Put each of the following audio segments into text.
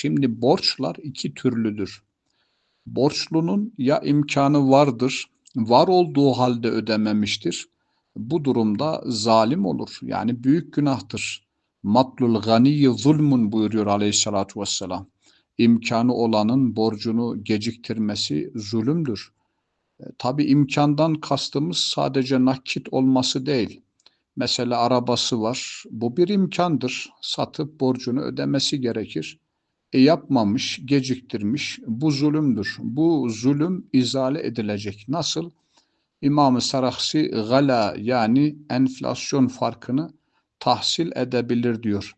Şimdi borçlar iki türlüdür. Borçlunun ya imkanı vardır, var olduğu halde ödememiştir. Bu durumda zalim olur. Yani büyük günahtır. Matlul ganiyyi zulmun buyuruyor aleyhissalatu vesselam. İmkanı olanın borcunu geciktirmesi zulümdür. E, Tabi imkandan kastımız sadece nakit olması değil. Mesela arabası var. Bu bir imkandır. Satıp borcunu ödemesi gerekir. E yapmamış, geciktirmiş. Bu zulümdür. Bu zulüm izale edilecek. Nasıl? İmam-ı Sarahsi gala yani enflasyon farkını tahsil edebilir diyor.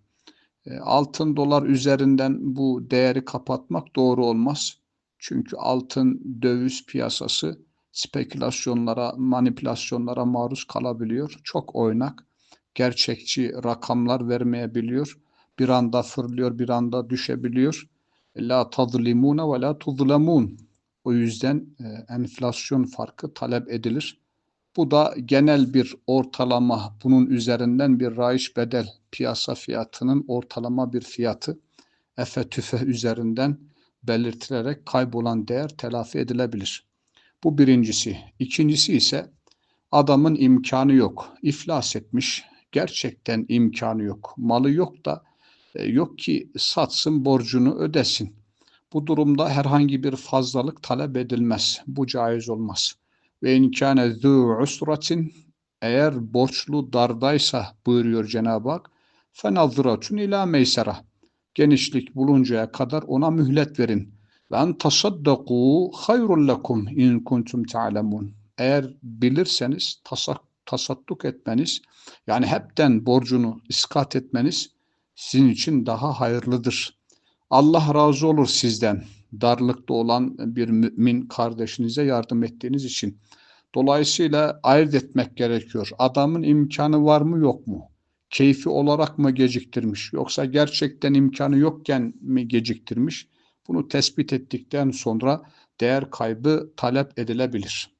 E, altın dolar üzerinden bu değeri kapatmak doğru olmaz. Çünkü altın döviz piyasası spekülasyonlara, manipülasyonlara maruz kalabiliyor. Çok oynak, gerçekçi rakamlar vermeyebiliyor. Bir anda fırlıyor, bir anda düşebiliyor. La tazlimune ve la tuzlemun. O yüzden e, enflasyon farkı talep edilir. Bu da genel bir ortalama, bunun üzerinden bir raiş bedel piyasa fiyatının ortalama bir fiyatı efe tüfe üzerinden belirtilerek kaybolan değer telafi edilebilir. Bu birincisi. İkincisi ise adamın imkanı yok. İflas etmiş. Gerçekten imkanı yok. Malı yok da yok ki satsın borcunu ödesin. Bu durumda herhangi bir fazlalık talep edilmez. Bu caiz olmaz. Ve inkâne zû usratin eğer borçlu dardaysa buyuruyor Cenab-ı Hak fenazratun ila meysera genişlik buluncaya kadar ona mühlet verin. Ve en tasaddaku hayrun lekum in kuntum ta'lemun. Eğer bilirseniz tasadduk etmeniz yani hepten borcunu iskat etmeniz sizin için daha hayırlıdır. Allah razı olur sizden darlıkta olan bir mümin kardeşinize yardım ettiğiniz için. Dolayısıyla ayırt etmek gerekiyor. Adamın imkanı var mı yok mu? Keyfi olarak mı geciktirmiş yoksa gerçekten imkanı yokken mi geciktirmiş? Bunu tespit ettikten sonra değer kaybı talep edilebilir.